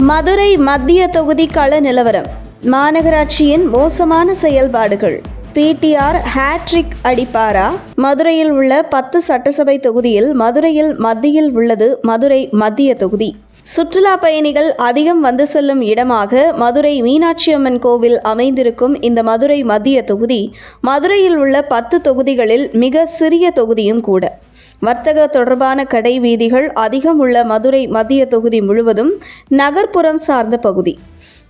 மதுரை மத்திய தொகுதி கள நிலவரம். மாநகராட்சியின் மோசமான செயல்பாடுகள். பிடிஆர் ஹேட்ரிக் அடிப்பாரா? மதுரையில் உள்ள பத்து சட்டசபை தொகுதியில் மதுரையில் மத்தியில் உள்ளது மதுரை மத்திய தொகுதி. சுற்றுலா பயணிகள் அதிகம் வந்து செல்லும் இடமாக மதுரை மீனாட்சி அம்மன் கோவில் அமைந்திருக்கும் இந்த மதுரை மத்திய தொகுதி மதுரையில் உள்ள பத்து தொகுதிகளில் மிக சிறிய தொகுதியும் கூட. வர்த்தக தொடர்பான கடை வீதிகள் அதிகம் உள்ள மதுரை மத்திய தொகுதி முழுவதும் நகர்ப்புறம் சார்ந்த பகுதி.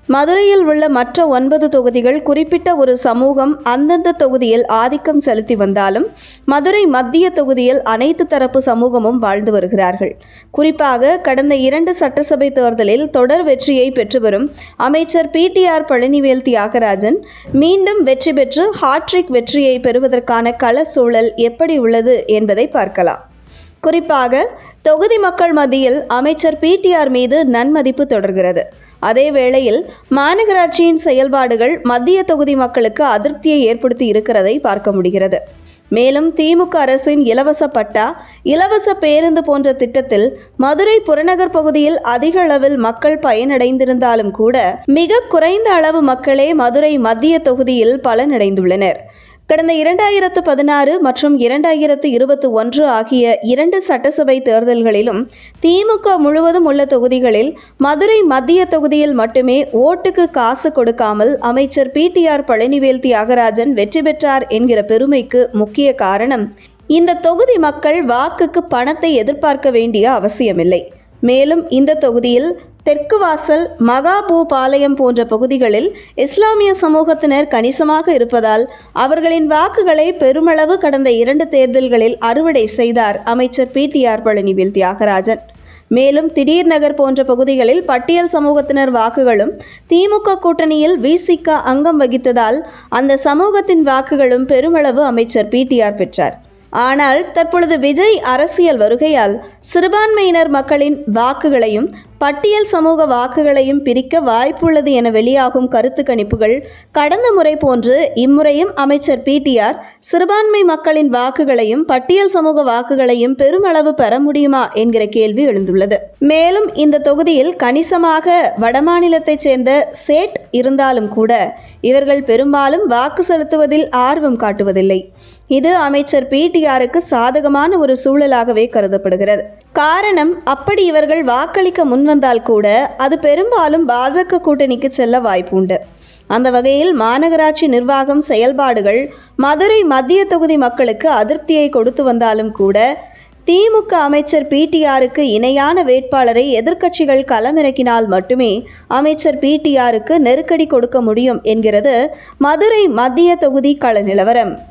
மதுரையில் உள்ள மற்ற ஒன்பது தொகுதிகள் குறிப்பிட்ட ஒரு சமூகம் அந்தந்த தொகுதியில் ஆதிக்கம் செலுத்தி வந்தாலும் மதுரை மத்திய தொகுதியில் அனைத்து தரப்பு சமூகமும் வாழ்ந்து வருகிறார்கள். குறிப்பாக கடந்த இரண்டு சட்டசபை தேர்தலில் தொடர் வெற்றியை பெற்று வரும் அமைச்சர் பிடிஆர் பழனிவேல் தியாகராஜன் மீண்டும் வெற்றி பெற்று ஹாட்ரிக் வெற்றியை பெறுவதற்கான கள சூழல் எப்படி உள்ளது என்பதை பார்க்கலாம். குறிப்பாக தொகுதி மக்கள் மத்தியில் அமைச்சர் பிடிஆர் மீது நன்மதிப்பு தொடர்கிறது. அதே வேளையில் மாநகராட்சியின் செயல்பாடுகள் மத்திய தொகுதி மக்களுக்கு அதிருப்தியை ஏற்படுத்தி இருக்கிறதை பார்க்க முடிகிறது. மேலும் திமுக அரசின் இலவச பட்டா இலவச பேருந்து போன்ற திட்டத்தில் மதுரை புறநகர் பகுதியில் அதிக அளவில் மக்கள் பயனடைந்திருந்தாலும் கூட மிக குறைந்த அளவு மக்களே மதுரை மத்திய தொகுதியில் பலனடைந்துள்ளனர். கடந்த இரண்டாயிரத்து பதினாறு மற்றும் இரண்டாயிரத்து இருபத்தி ஒன்று ஆகிய இரண்டு சட்டசபை தேர்தல்களிலும் திமுக முழுவதும் உள்ள தொகுதிகளில் மதுரை மத்திய தொகுதியில் மட்டுமே ஓட்டுக்கு காசு கொடுக்காமல் அமைச்சர் பிடிஆர் பழனிவேல் தியாகராஜன் வெற்றி பெற்றார் என்கிற பெருமைக்கு முக்கிய காரணம் இந்த தொகுதி மக்கள் வாக்குக்கு பணத்தை எதிர்பார்க்க வேண்டிய அவசியமில்லை. மேலும் இந்த தொகுதியில் தெற்கு வாசல் மகாபூபாளையம் போன்ற பகுதிகளில் இஸ்லாமிய சமூகத்தினர் கணிசமாக இருப்பதால் அவர்களின் வாக்குகளை பெருமளவு கடந்த இரண்டு தேர்தல்களில் அறுவடை செய்தார் அமைச்சர் பிடிஆர் பழனிவேல் தியாகராஜன். மேலும் திடீர் நகர் போன்ற பகுதிகளில் பட்டியல் சமூகத்தினர் வாக்குகளும் திமுக கூட்டணியில் விசிக அங்கம் வகித்ததால் அந்த சமூகத்தின் வாக்குகளும் பெருமளவு அமைச்சர் பிடிஆர் பெற்றார். ஆனால் தற்பொழுது விஜய் அரசியல் வருகையால் சிறுபான்மையினர் மக்களின் வாக்குகளையும் பட்டியல் சமூக வாக்குகளையும் பிரிக்க வாய்ப்புள்ளது என வெளியாகும் கருத்து கணிப்புகள் கடந்த முறை போன்று இம்முறையும் அமைச்சர் பிடிஆர் சிறுபான்மை மக்களின் வாக்குகளையும் பட்டியல் சமூக வாக்குகளையும் பெருமளவு பெற முடியுமா என்கிற கேள்வி எழுந்துள்ளது. மேலும் இந்த தொகுதியில் கணிசமாக வடமாநிலத்தைச் சேர்ந்த சேட் இருந்தாலும் கூட இவர்கள் பெரும்பாலும் வாக்கு செலுத்துவதில் ஆர்வம் காட்டுவதில்லை. இது அமைச்சர் பிடிஆருக்கு சாதகமான ஒரு சூழலாகவே கருதப்படுகிறது. காரணம் அப்படி இவர்கள் வாக்களிக்க முன்வந்தால் கூட அது பெரும்பாலும் பாஜக கூட்டணிக்கு செல்ல வாய்ப்புண்டு. அந்த வகையில் மாநகராட்சி நிர்வாகம் செயல்பாடுகள் மதுரை மத்திய தொகுதி மக்களுக்கு அதிருப்தியை கொடுத்து வந்தாலும் கூட திமுக அமைச்சர் பிடிஆருக்கு இணையான வேட்பாளரை எதிர்க்கட்சிகள் களமிறக்கினால் மட்டுமே அமைச்சர் பிடிஆருக்கு நெருக்கடி கொடுக்க முடியும் என்கிறது மதுரை மத்திய தொகுதி கள நிலவரம்.